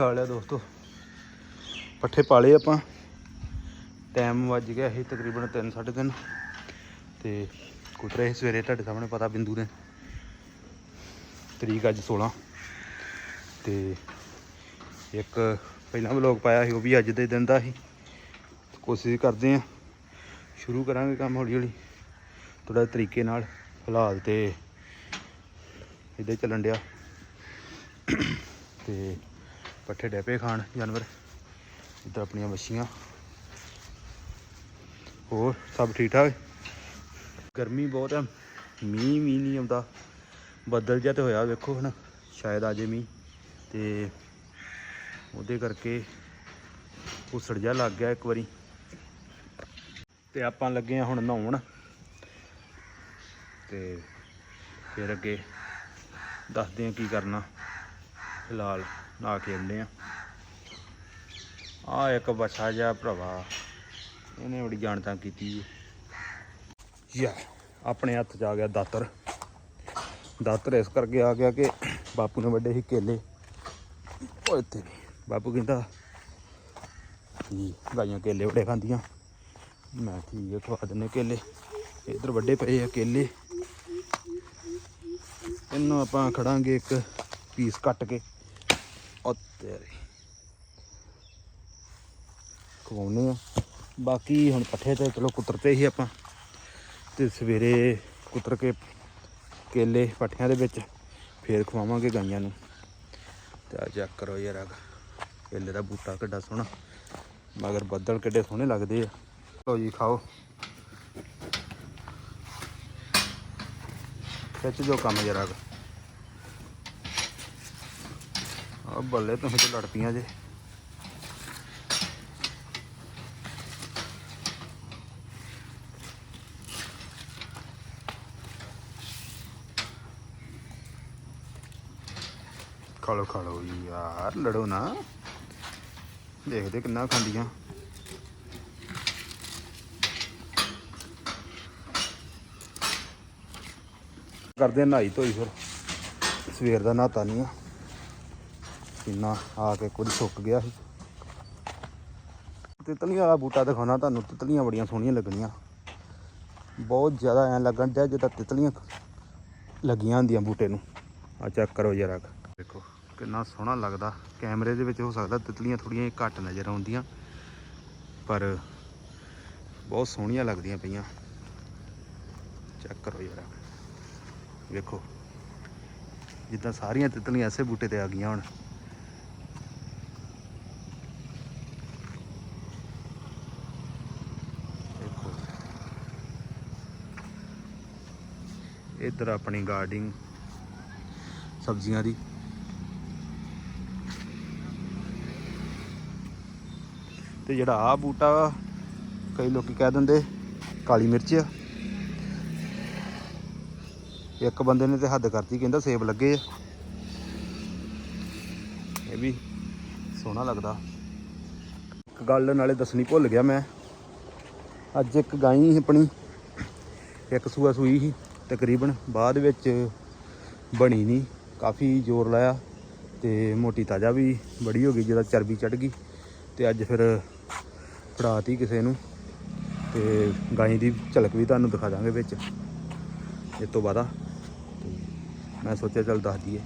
ਹਾਲ ਹੈ ਦੋਸਤੋ। ਪੱਠੇ ਪਾਲੇ ਆਪਾਂ। ਟਾਈਮ ਵੱਜ ਗਿਆ ਸੀ ਤਕਰੀਬਨ 3:30 ਤੇ ਕੁਤਰੇ ਸੀ ਸਵੇਰੇ, ਤੁਹਾਡੇ ਸਾਹਮਣੇ ਪਤਾ ਬਿੰਦੂ ਨੇ। ਤਰੀਕ ਅੱਜ 16 ਤੇ ਇੱਕ ਪਹਿਲਾਂ ਵਲੋਗ ਪਾਇਆ ਸੀ, ਉਹ ਵੀ ਅੱਜ ਦੇ ਦਿਨ ਦਾ ਸੀ। ਕੋਸ਼ਿਸ਼ ਕਰਦੇ ਆ ਸ਼ੁਰੂ ਕਰਾਂਗੇ ਕੰਮ ਹੌਲੀ ਹੌਲੀ। ਥੋੜਾ ਤਰੀਕੇ ਨਾਲ ਫਿਲਹਾਲ ਤੇ ਇੱਦਾਂ ਚੱਲਣ ਡਿਆ। ਤੇ ਪੱਠੇ ਡੈਪੇ ਖਾਣ ਜਾਨਵਰ। ਇੱਧਰ ਆਪਣੀਆਂ ਮੱਛੀਆਂ। ਹੋਰ, ਸਭ ਠੀਕ ਠਾਕ? ਗਰਮੀ ਬਹੁਤ ਹੈ ਮੀਂਹ ਵੀ ਨਹੀਂ ਆਉਂਦਾ। ਬੱਦਲ ਜਿਹਾ ਤੇ ਹੋਇਆ, ਵੇਖੋ ਹੁਣ। ਸ਼ਾਇਦ ਆ ਜੇ ਮੀਂਹ। ਤੇ ਉਹਦੇ ਕਰਕੇ ਉਸੜ ਜਾ ਲੱਗ ਗਿਆ ਇੱਕ ਵਾਰੀ। ਤੇ ਆਪਾਂ ਲੱਗੇ ਆ ਹੁਣ ਨਹਾਉਣ। ਤੇ ਫਿਰ ਅੱਗੇ ਦੱਸਦੇ ਆ ਕੀ ਕਰਨਾ, ਫਿਲਹਾਲ। ਨਾ ਕੇ ਆਉਂਦੇ ਆ। ਆ ਇੱਕ ਬੱਚਾ ਜਿਹਾ ਭਰਾਵਾ, ਇਹਨੇ ਬੜੀ ਜਾਣਤਾ ਕੀਤੀ ਯਾ, ਆਪਣੇ ਹੱਥ 'ਚ ਆ ਗਿਆ ਦਾਤਰ। ਦਾਤਰ ਇਸ ਕਰਕੇ ਆ ਗਿਆ ਕਿ ਬਾਪੂ ਨੇ ਵੱਡੇ ਸੀ ਕੇਲੇ। ਉਹ ਇੱਥੇ ਨੀ। ਬਾਪੂ ਕਹਿੰਦਾ ਕੀ ਗਾਈਆਂ ਕੇਲੇ ਬੜੇ ਖਾਂਦੀਆਂ। ਮੈਂ ਠੀਕ ਹੈ ਖਵਾ ਦਿੰਨੇ ਕੇਲੇ। ਇੱਧਰ ਵੱਡੇ ਪਏ ਆ ਕੇਲੇ। ਇਹਨੂੰ ਆਪਾਂ ਖੜਾਂਗੇ ਇੱਕ ਪੀਸ ਕੱਟ ਕੇ। ਉਹ ਤੇਰੀ। ਖਵਾਉਨੇ ਆ। ਬਾਕੀ ਹੁਣ ਪੱਠੇ ਤੇ ਚਲੋ ਕੁਤਰਤੇ ਹੀ ਆਪਾਂ। ਤੇ ਸਵੇਰੇ ਕੁਤਰ ਕੇ ਕੇਲੇ ਪੱਠਿਆਂ ਦੇ ਵਿੱਚ ਫੇਰ ਖਵਾਵਾਂਗੇ ਗਾਈਆਂ ਨੂੰ। ਤੇ ਆ ਚੈੱਕ ਕਰੋ ਯਾਰ ਆ ਕੇਲੇ ਦਾ ਬੂਟਾ ਕਿੱਡਾ ਸੋਹਣਾ। ਮਗਰ ਬੱਦਲ ਕਿੱਡੇ ਸੋਹਣੇ ਲੱਗਦੇ ਆ। ਲਓ ਜੀ, ਖਾਓ। ਖਿੱਚ ਜੋ ਕੰਮ ਜਰਾ ਆ ਬੱਲੇ ਤੁਸੀਂ ਤੇ ਲੜ ਪੀਆਂ ਜੇ। ਖਾ ਲਓ ਯਾਰ, ਲੜੋ ਨਾ। ਦੇਖਦੇ ਕਿੰਨਾ ਖਾਂਦੀਆਂ। ਕਰਦੇ ਨਹਾਈ ਧੋਈ ਫਿਰ। ਸਵੇਰ ਦਾ ਨਹਾਤਾ ਨਹੀਂ ਆ। ਕਿੰਨਾ ਆ ਕੇ ਕੁਝ ਸੁੱਕ ਗਿਆ ਸੀ। ਤਿਤਲੀਆਂ ਵਾਲਾ ਬੂਟਾ ਦਿਖਾਉਣਾ ਤੁਹਾਨੂੰ, ਤਿਤਲੀਆਂ ਬੜੀਆਂ ਸੋਹਣੀਆਂ ਲੱਗਣੀਆਂ। ਬਹੁਤ ਜ਼ਿਆਦਾ ਐਂ ਲੱਗਣ ਡਿਆ ਜਿੱਦਾਂ ਤਿਤਲੀਆਂ ਲੱਗੀਆਂ ਹੁੰਦੀਆਂ ਬੂਟੇ ਨੂੰ। ਆ ਚੈੱਕ ਕਰੋ ਜਰਾ ਦੇਖੋ, ਕਿੰਨਾ ਸੋਹਣਾ ਲੱਗਦਾ। ਕੈਮਰੇ ਦੇ ਵਿੱਚ ਹੋ ਸਕਦਾ ਤਿਤਲੀਆਂ ਥੋੜੀਆਂ ਘੱਟ ਨਜ਼ਰ ਆਉਂਦੀਆਂ, ਪਰ ਬਹੁਤ ਸੋਹਣੀਆਂ ਲੱਗਦੀਆਂ ਪਈਆਂ। ਚੈੱਕ ਕਰੋ ਜਰਾ ਵੇਖੋ ਜਿੱਦਾਂ ਸਾਰੀਆਂ ਤਿਤਲੀਆਂ ਐਸੇ ਬੂਟੇ ਤੇ ਆ ਗਈਆਂ ਹੁਣ ਦੇਖੋ ਇੱਧਰ ਆਪਣੀ ਗਾਰਡਿੰਗ ਸਬਜ਼ੀਆਂ ਦੀ। ਤੇ ਜਿਹੜਾ ਆ ਬੂਟਾ ਵਾ, ਕਈ ਲੋਕੀ ਕਹਿ ਦਿੰਦੇ ਕਾਲੀ ਮਿਰਚ ਆ। ਇੱਕ ਬੰਦੇ ਨੇ ਤੇ ਹੱਦ ਕਰਤੀ, ਕਹਿੰਦਾ ਸੇਬ ਲੱਗੇ ਆ। ਇਹ ਵੀ ਸੋਹਣਾ ਲੱਗਦਾ। ਇੱਕ ਗੱਲ ਨਾਲੇ ਦੱਸਣੀ ਭੁੱਲ ਗਿਆ ਮੈਂ। ਅੱਜ ਇੱਕ ਗਾਈ ਸੀ ਆਪਣੀ, ਇੱਕ ਸੂਆ ਸੂਈ ਸੀ। ਤਕਰੀਬਨ ਬਾਅਦ ਵਿੱਚ ਬਣੀ ਨਹੀਂ, ਕਾਫੀ ਜ਼ੋਰ ਲਾਇਆ ਤੇ ਮੋਟੀ ਤਾਜ਼ਾ ਵੀ ਬੜੀ ਹੋ ਗਈ ਜਿਹਦਾ ਚਰਬੀ ਚੜ ਗਈ ਤੇ ਅੱਜ ਫਿਰ ਫੜਾਤੀ ਕਿਸੇ ਨੂੰ ਤੇ ਗਾਈ ਦੀ ਝਲਕ ਵੀ ਤੁਹਾਨੂੰ ਦਿਖਾ ਦਾਂਗੇ ਵਿੱਚ ਇਸ ਤੋਂ ਬਾਅਦ ਤੇ ਮੈਂ ਸੋਚਿਆ ਚੱਲ ਦੱਸ ਦਈਏ।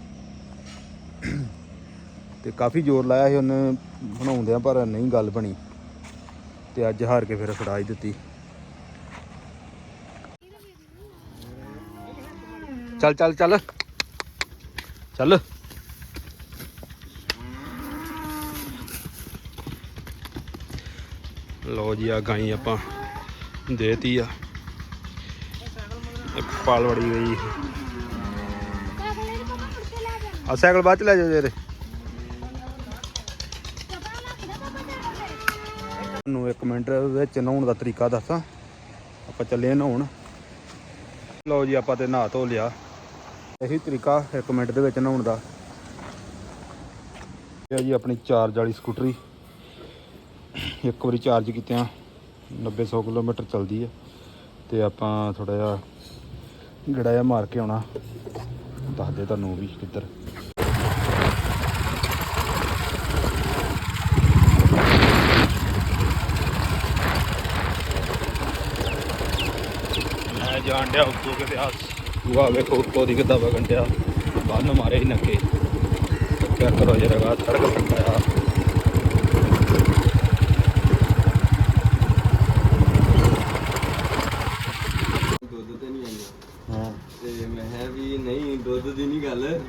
ਤੇ ਕਾਫੀ ਜ਼ੋਰ ਲਾਇਆ ਸੀ ਉਹਨੇ, ਬਣਾਉਂਦਿਆਂ ਪਰ ਨਹੀਂ ਗੱਲ ਬਣੀ। ਤੇ ਅੱਜ ਹਾਰ ਕੇ ਫਿਰ ਫੜਾ ਹੀ ਦਿੱਤੀ। ਚੱਲ ਚੱਲ ਚੱਲ। ਚੱਲ। ਲੋ ਜੀ ਆ ਗਾਈ ਆਪਾਂ ਦੇਤੀ ਆ। ਇੱਕ ਪਾਲ ਵੜੀ ਗਈ। ਆ ਸਾਈਕਲ ਬਾਅਦ ਚ ਲੈ ਜਾਓ ਜਰੇ ਨੂੰ ਇੱਕ ਮਿੰਟ ਵਿੱਚ ਨਹਾਉਣ ਦਾ ਤਰੀਕਾ ਦੱਸਾਂ। ਆਪਾਂ ਚੱਲੇ ਨਹਾਉਣ। ਲਓ ਜੀ, ਆਪਾਂ ਤੇ ਨਹਾ ਧੋ ਲਿਆ। ਇਹੀ ਤਰੀਕਾ ਇੱਕ ਮਿੰਟ ਦੇ ਵਿੱਚ ਨਹਾਉਣ ਦਾ। ਇਹ ਜੀ ਆਪਣੀ ਚਾਰਜ ਵਾਲੀ ਸਕੂਟਰੀ। ਇੱਕ ਵਾਰੀ ਚਾਰਜ ਕੀਤਿਆਂ 90-100 ਕਿਲੋਮੀਟਰ ਚੱਲਦੀ ਹੈ ਤੇ ਆਪਾਂ ਥੋੜਾ ਜਿਹਾ ਗੜਾ ਜਿਹਾ ਮਾਰ ਕੇ ਆਉਣਾ। ਦੱਸਦੇ ਤੁਹਾਨੂੰ ਵੀ ਕਿੱਧਰ। ਜਾਣ ਡਿਆ ਉੱਤੋਂ ਕਿਤੇ ਆਸ। ਸੂਆ ਵੇਖੋ ਉੱਤੋਂ ਦੀ ਕਿੱਦਾਂ ਵਗਣ ਡਿਆ। ਬੰਨ ਮਾਰੇ ਹੀ ਨੱਕੇ। ਚੈੱਕ ਕਰੋ ਜਰਾ ਸੜਕ ਪੱਟਾ ਆ। ਦੁੱਧ ਤੇ ਨਹੀਂ ਆਉਂਦਾ। ਹਾਂ। ਤੇ ਮੈਂ ਕਿਹਾ ਵੀ ਨਹੀਂ ਦੁੱਧ ਦੀ ਨਹੀਂ ਗੱਲ।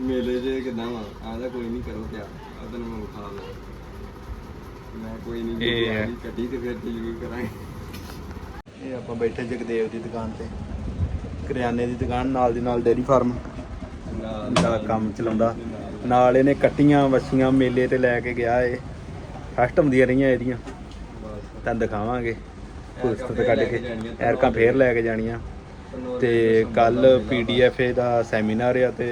ਮੇਲੇ 'ਚ ਕਿਦਾਂ ਵਾ? ਆਂਦਾ ਕੋਈ ਨਹੀਂ ਕਰੋ ਤਿਆਰ। ਆ ਤੈਨੂੰ ਮੈਂ ਵਿਖਾ ਲਾਂ ਮੈਂ ਕੋਈ ਨਹੀਂ ਕੱਢੀ ਤੇ ਫਿਰ ਡਿਲੀਵਰੀ ਕਰਾਂਗੇ। ਇਹ ਆਪਾਂ ਬੈਠੇ ਜਗਦੇਵ ਦੀ ਦੁਕਾਨ ਤੇ। ਕਰਿਆਨੇ ਦੀ ਦੁਕਾਨ ਨਾਲ ਦੀ ਨਾਲ ਡੇਰੀ ਫਾਰਮ ਦਾ ਕੰਮ ਚਲਾਉਂਦਾ। ਨਾਲ ਇਹਨੇ ਕੱਟੀਆਂ ਵੱਛੀਆਂ ਮੇਲੇ ਤੇ ਲੈ ਕੇ ਗਿਆ ਏ। ਕਸਟਮ ਦੀਆਂ ਰਹੀਆਂ ਇਹਦੀਆਂ। ਤੁਹਾਨੂੰ ਦਿਖਾਵਾਂਗੇ। ਪੁਸਤਕ ਫੇਰ ਕੱਢ ਕੇ। ਐਰਕਾਂ ਫੇਰ ਲੈ ਕੇ ਜਾਣੀਆਂ। ਤੇ ਕੱਲ ਪੀਡੀਐਫ ਦਾ ਸੈਮੀਨਾਰ ਆ ਤੇ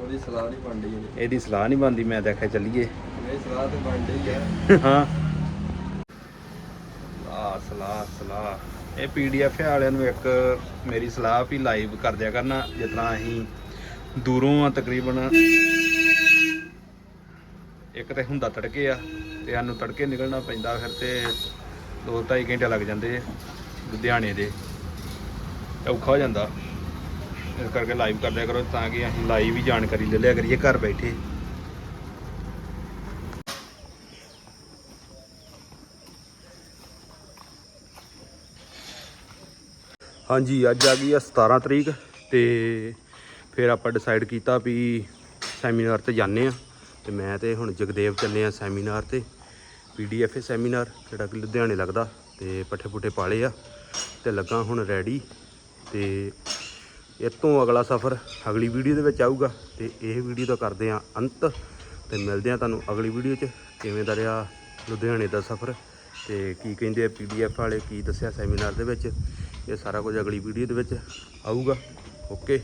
ਉਹਦੀ ਸਲਾਹ ਨਹੀਂ ਬਣ ਰਹੀ ਹੈ ਇਹਦੀ ਸਲਾਹ ਨਹੀਂ ਬਣਦੀ ਮੈਂ ਦੇਖਿਆ ਚੱਲੀਏ। ਮੇਰੀ ਸਲਾਹ ਤੇ ਬਣ ਰਹੀ ਹੈ। ਹਾਂ ਆ ਸਲਾਹ ਸਲਾਹ। ਇਹ ਪੀਡੀਐਫ ਵਾਲਿਆਂ ਨੂੰ ਇੱਕ ਮੇਰੀ ਸਲਾਹ ਵੀ ਲਾਈਵ ਕਰ ਦਿਆ ਕਰਨਾ, ਜਿਤਨਾ ਅਸੀਂ ਦੂਰੋਂ ਆ ਤਕਰੀਬਨ। ਇੱਕ ਤੇ ਹੁੰਦਾ ਤੜਕੇ ਆ, ਤੇ ਸਾਨੂੰ ਤੜਕੇ ਨਿਕਲਣਾ ਪੈਂਦਾ, ਫਿਰ ਤੇ 2-2.5 ਘੰਟੇ ਲੱਗ ਜਾਂਦੇ ਲੁਧਿਆਣੇ ਦੇ। ਔਖਾ ਹੋ ਜਾਂਦਾ। ਇਸ ਕਰਕੇ ਲਾਈਵ ਕਰ ਦਿਆ ਕਰੋ, ਤਾਂ ਕਿ ਅਸੀਂ ਲਾਈਵ ਹੀ ਜਾਣਕਾਰੀ ਲੈ ਲਿਆ ਕਰੀਏ, ਘਰ ਬੈਠੇ। ਹਾਂਜੀ, ਅੱਜ ਆ ਗਈ ਆ 17 ਤਰੀਕ ਤੇ ਫਿਰ ਆਪਾਂ ਡਿਸਾਈਡ ਕੀਤਾ ਵੀ ਸੈਮੀਨਾਰ ਤੇ ਜਾਂਦੇ ਆ ਤੇ ਮੈਂ ਤੇ ਹੁਣ ਜਗਦੇਵ ਚੱਲੇ ਆ ਸੈਮੀਨਾਰ ਤੇ ਪੀਡੀਐਫ ਸੈਮੀਨਾਰ ਜਿਹੜਾ ਕਿ ਲੁਧਿਆਣੇ ਲੱਗਦਾ ਤੇ ਪੱਠੇ ਪੁੱਠੇ ਪਾਲੇ ਆ। ਤੇ ਲੱਗਾ ਹੁਣ ਰੈਡੀ ਤੇ ਇਹ ਤੋਂ ਅਗਲਾ ਸਫ਼ਰ ਅਗਲੀ ਵੀਡੀਓ ਦੇ ਵਿੱਚ ਆਊਗਾ। ਤੇ ਇਹ ਵੀਡੀਓ ਦਾ ਕਰਦੇ ਆ ਅੰਤ ਤੇ ਮਿਲਦੇ ਆ ਤੁਹਾਨੂੰ ਅਗਲੀ ਵੀਡੀਓ 'ਚ ਕਿਵੇਂ ਦਾ ਰਿਹਾ ਲੁਧਿਆਣੇ ਦਾ ਸਫ਼ਰ ਤੇ ਕੀ ਕਹਿੰਦੇ ਆ ਪੀਡੀਐਫ ਵਾਲੇ, ਕੀ ਦੱਸਿਆ ਸੈਮੀਨਾਰ ਦੇ ਵਿੱਚ। ਇਹ ਸਾਰਾ ਕੁਝ ਅਗਲੀ ਵੀਡੀਓ ਦੇ ਵਿੱਚ ਆਊਗਾ। ਓਕੇ